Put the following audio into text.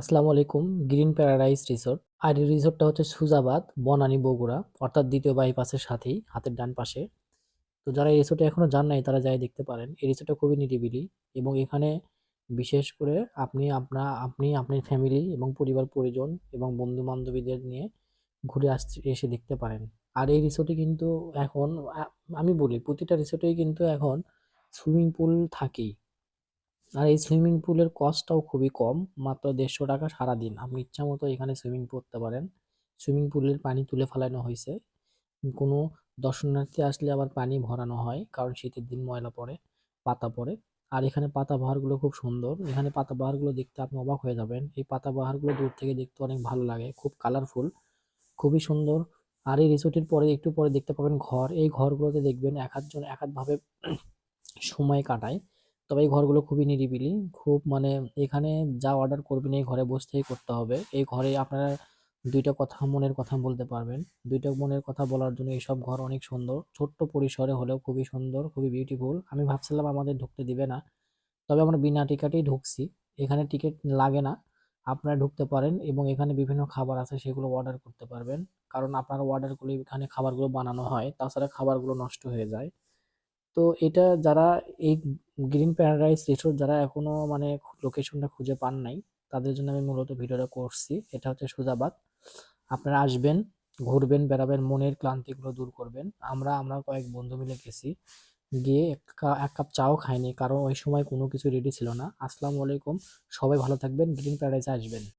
আসসালামু আলাইকুম, green paradise resort. আর এই রিসোর্টটা হচ্ছে সুজাবাদ, বনানী, বগুড়া, অর্থাৎ দ্বিতীয় বাইপাসের সাথেই, হাতের ডান পাশে। তো যারা এই রিসোর্টে এখনও যান নাই, তারা যাই দেখতে পারেন। এই রিসোর্টটা খুবই নিরিবিলি এবং এখানে বিশেষ করে আপনি আপনা, আপনি আপনার ফ্যামিলি এবং পরিবার, পরিজন এবং বন্ধু বান্ধবীদের নিয়ে ঘুরে আসতে, এসে দেখতে পারেন। আর এই রিসোর্টে কিন্তু এখন আমি বলি, প্রতিটা রিসোর্টেই কিন্তু এখন সুইমিং পুল থাকেই। আর এই সুইমিং পুলের কস্টটাও খুবই কম, মাত্র দেড়শো টাকা সারাদিন। আপনি ইচ্ছা মতো এখানে সুইমিং করতে পারেন। সুইমিং পুলের পানি তুলে ফেলানো হয়েছে। কোনো দর্শনার্থী আসলে আবার পানি ভরানো হয়, কারণ শীতের দিন ময়লা পড়ে, পাতা পড়ে। আর এখানে পাতা বাহারগুলো খুব সুন্দর। এখানে পাতা বাহারগুলো দেখতে আপনি অবাক হয়ে যাবেন। এই পাতা বাহারগুলো দূর থেকে দেখতে অনেক ভালো লাগে, খুব কালারফুল খুবই সুন্দর। আর এই রিসোর্টের পরে, একটু পরে দেখতে পাবেন ঘর। এই ঘরগুলোতে দেখবেন এক আধজন এক আধভাবে সময় কাটায়। তবে এই ঘরগুলো খুবই নিরিবিলি। খুব মানে এখানে যা অর্ডার করবেন এই ঘরে বসে করতে হবে। এই ঘরে আপনারা দুইটা কথা মনের কথা বলতে পারবেন। দুইটা মনের কথা বলার জন্য এইসব ঘর অনেক সুন্দর। ছোট্ট পরিসরে হলেও খুবই সুন্দর, খুবই বিউটিফুল আমি ভাবছিলাম আমাদের ঢুকতে দিবে না। তবে আমরা বিনা টিকিটেই ঢুকছি। এখানে টিকিট লাগে না। আপনারা ঢুকতে পারেন এবং এখানে বিভিন্ন খাবার আছে সেগুলো অর্ডার করতে পারবেন। কারণ আপনারা অর্ডার করলে এখানে খাবারগুলো বানানো হয়, তাছাড়া খাবারগুলো নষ্ট হয়ে যায়। তো এটা যারা এই গ্রিন প্যারাডাইস রিসোর্ট যারা এখনও মানে লোকেশনটা খুঁজে পান নাই, তাদের জন্য আমি মূলত ভিডিওটা করছি। এটা হচ্ছে সুজাবাদ। আপনারা আসবেন, ঘুরবেন, বেড়াবেন, মনের ক্লান্তিগুলো দূর করবেন। আমরা আমরা কয়েক বন্ধু মিলে গেছি, গিয়ে এক কাপ চাও খাইনি, কারণ ওই সময় কোনো কিছু রেডি ছিল না। আসসালামু আলাইকুম, সবাই ভালো থাকবেন, গ্রিন প্যারাডাইসে আসবেন।